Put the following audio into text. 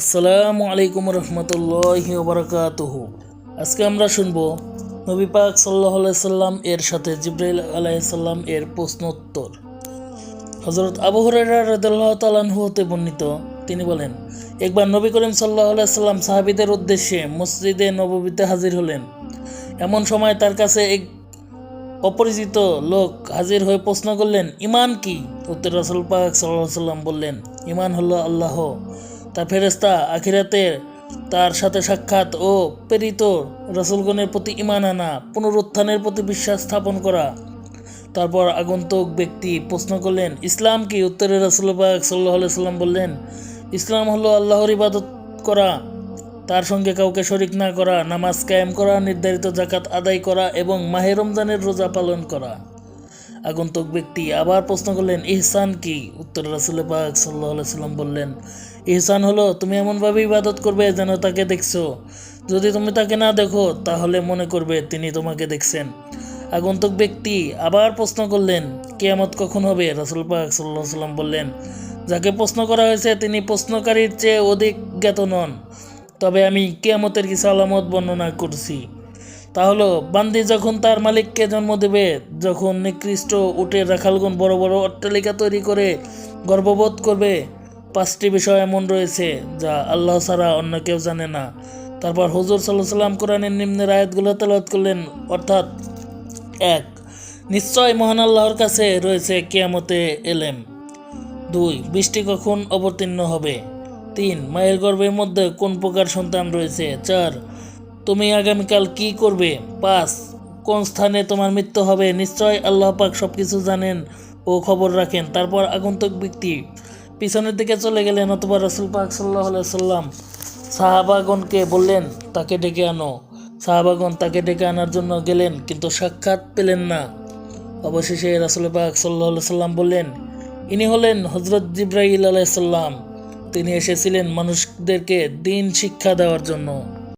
আসসালামু আলাইকুম রহমতুল্লাহি ওবরাকাতুহ। আজকে আমরা শুনব নবী পাক সাল্লাহ সাল্লাম এর সাথে জিব্রাইল আলাইসাল্লাম এর প্রশ্নোত্তর হজরত আবু রদাল্লাহ তালানহু হতে বর্ণিত, তিনি বলেন, একবার নবী করিম সাল্লাহ সাল্লাম সাহাবিদের উদ্দেশ্যে মসজিদে নববীতে হাজির হলেন। এমন সময় তার কাছে এক অপরিচিত লোক হাজির হয়ে প্রশ্ন করলেন, ইমান কি? উত্তর রাসুল পাক সাল্লাহ সাল্লাম বললেন, ইমান হলো আল্লাহ। তার ফেরেস্তা আখিরাতে তার সাথে সাক্ষাৎ ও প্রেরিত রসুলগণের প্রতি ইমান আনা, পুনরুত্থানের প্রতি বিশ্বাস স্থাপন করা। তারপর আগন্তুক ব্যক্তি প্রশ্ন করলেন, ইসলাম কি? উত্তরে রসুল পাক সাল্লাহ সাল্লাম বললেন, ইসলাম হলো আল্লাহর ইবাদত করা, তার সঙ্গে কাউকে শরিক না করা, নামাজ কায়েম করা, নির্ধারিত জাকাত আদায় করা এবং মাহে রমজানের রোজা পালন করা। আগন্তুক ব্যক্তি আবার প্রশ্ন করলেন, ইহসান কি? উত্তর রাসুল পাক সাল্লাহ সাল্লাম বললেন, ইহসান হলো, তুমি এমনভাবে ইবাদত করবে যেন তাকে দেখছ। যদি তুমি তাকে না দেখো, তাহলে মনে করবে তিনি তোমাকে দেখছেন। আগন্তুক ব্যক্তি আবার প্রশ্ন করলেন, কেয়ামত কখন হবে? রাসুল পাক সাল্লাহ সাল্লাম বললেন, যাকে প্রশ্ন করা হয়েছে, তিনি প্রশ্নকারীর চেয়ে অধিক জ্ঞাত নন। তবে আমি কেয়ামতের কিছু আলামত বর্ণনা করছি। তা হলো বান্দি যখন তার মালিককে জন্ম দেবে, যখন নিকৃষ্ট উটের রাখালগণ বড় বড় অট্টালিকা তৈরি করে গর্ববোধ করবে, পাঁচটি বিষয় এমন রয়েছে যা আল্লাহ ছাড়া অন্য কেউ জানে না। তারপর হুজুর সাল্লাহ সাল্লাম কোরআনের নিম্নের আয়াতগুলো তেলাওয়াত করলেন, অর্থাৎ এক, নিশ্চয় মহান আল্লাহর কাছে রয়েছে কেয়ামতে এলেম। দুই, বৃষ্টি কখন অবতীর্ণ হবে। তিন, মায়ের গর্ভের মধ্যে কোন প্রকার সন্তান রয়েছে। চার তুমি আগামীকাল কি করবে? পাঁচ কোন স্থানে তোমার মৃত্যু হবে? নিশ্চয় আল্লাহ পাক সব কিছু জানেন ও খবর রাখেন। তারপর আগন্তুক ব্যক্তি পিছনের দিকে চলে গেলেন, অথবা রসুল পাক সাল্লাহ সাল্লাম সাহাবাগণকে বললেন, তাকে ডেকে আনো। সাহাবাগণ তাকে ডেকে আনার জন্য গেলেন, কিন্তু সাক্ষাৎ পেলেন না। অবশেষে রাসুল পাক সাল্লাহ সাল্লাম বললেন, ইনি হলেন হজরত জিব্রাহিল আলাইসাল্লাম তিনি এসেছিলেন মানুষদেরকে দিন শিক্ষা দেওয়ার জন্য।